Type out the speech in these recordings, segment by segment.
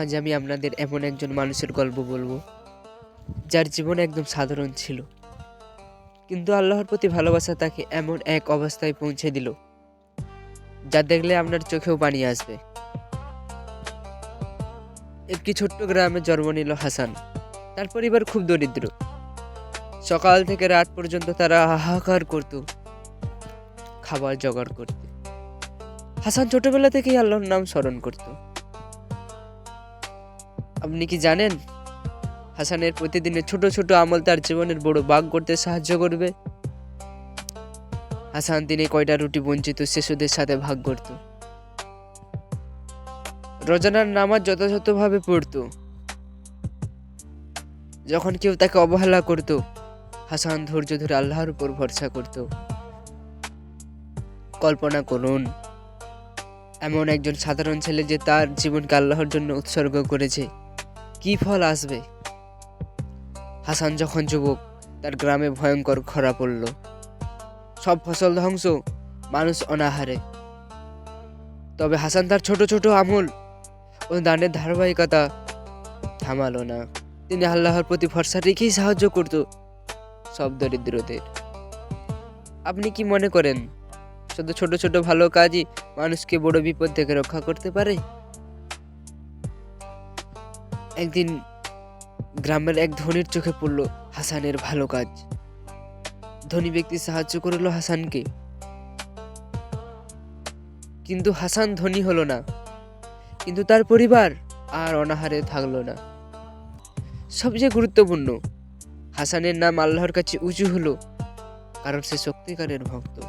আজ আমি আপনাদের এমন একজন মানুষের গল্প বলব, যার জীবন একদম সাধারণ ছিল। কিন্তু আল্লাহর প্রতি ভালোবাসা তাকে এমন এক অবস্থায় পৌঁছে দিল, যা দেখলে আপনার চোখেও পানি আসবে। একটি ছোট্ট গ্রামে জন্ম নিল হাসান। তার পরিবার খুব দরিদ্র। সকাল থেকে রাত পর্যন্ত তারা হাহাকার করত, খাবার জোগাড় করতে। হাসান ছোটবেলা থেকেই আল্লাহর নাম স্মরণ করত। আপনি কি জানেন? হাসানের প্রতিদিনের ছোট ছোট আমল তার জীবনের বড় বাঘ করতে সাহায্য করবে। হাসান দিনে কয়টা রুটি বঞ্চিত শিশুদের সাথে ভাগ করত? রোজানার নামাজ যথাযথভাবে পড়তো। যখন কেউ তাকে অবহেলা করত, হাসান ধৈর্য ধরে আল্লাহর উপর ভরসা করত। কল্পনা করুন, এমন একজন সাধারণ ছেলে যে তার জীবনকে আল্লাহর জন্য উৎসর্গ করেছে। কি ফল আসবে? হাসান যখন যুবক, তার গ্রামে ভয়ঙ্কর খরা পড়ল। সব ফসল ধ্বংস, মানুষ অনাহারে। তবে হাসান তার ছোট ছোট আমল ও দানের ধারাবাহিকতা থামালো না। তিনি আল্লাহর প্রতি ভরসা রেখেই সাহায্য করত সব দরিদ্রদের। আপনি কি মনে করেন, শুধু ছোট ছোট ভালো কাজই মানুষকে বড় বিপদ থেকে রক্ষা করতে পারে? একদিন গ্রামের এক ধনীর চোখে পড়ল হাসানের ভালো কাজ। ধনী ব্যক্তি সাহায্য করল হাসানকে। কিন্তু হাসান ধনী হলো না। কিন্তু তার পরিবার আর অনাহারে থাকল না। সবচেয়ে গুরুত্বপূর্ণ, হাসানের নাম আল্লাহর কাছে উঁচু হলো, কারণ সে সত্যিকারের ভক্ত।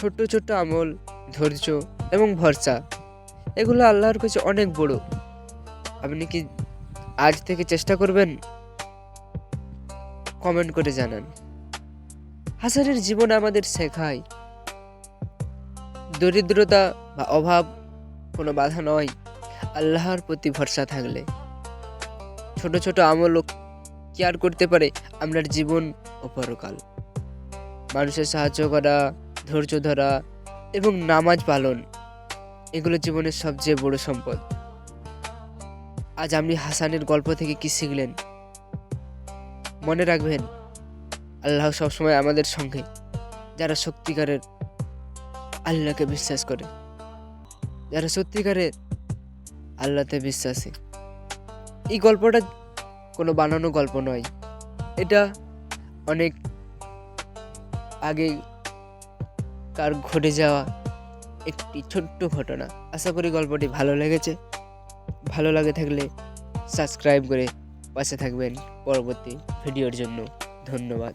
ছোট্ট ছোট্ট আমল, ধৈর্য এবং ভরসা, এগুলো আল্লাহর কাছে অনেক বড়। আপনি কি আজ থেকে চেষ্টা করবেন? কমেন্ট করে জানান। হাসানের জীবন আমাদের শেখায়। দরিদ্রতা বা অভাব কোনো বাধা নয়, আল্লাহর প্রতি ভরসা থাকলে। ছোট ছোট আমল কেয়ার করতে পারে আপনার জীবন ও পরকাল। মানুষের সাহায্য করা, ধৈর্য ধরা এবং নামাজ পালন, এগুলো জীবনের সবচেয়ে বড় সম্পদ। আজ আপনি হাসানের গল্প থেকে কি শিখলেন? মনে রাখবেন, আল্লাহ সবসময় আমাদের সঙ্গে, যারা সত্যিকারের আল্লাহকে বিশ্বাস করে। যারা সত্যিকারের আল্লাহতে বিশ্বাসী। এই গল্পটা কোনো বানানো গল্প নয়। এটা অনেক আগে কার ঘটে যাওয়া একটি ছোট্ট ঘটনা। আশা করি গল্পটি ভালো লেগেছে। ভালো লাগে থাকলে সাবস্ক্রাইব করে পাশে থাকবেন পরবর্তী ভিডিওর জন্য। ধন্যবাদ।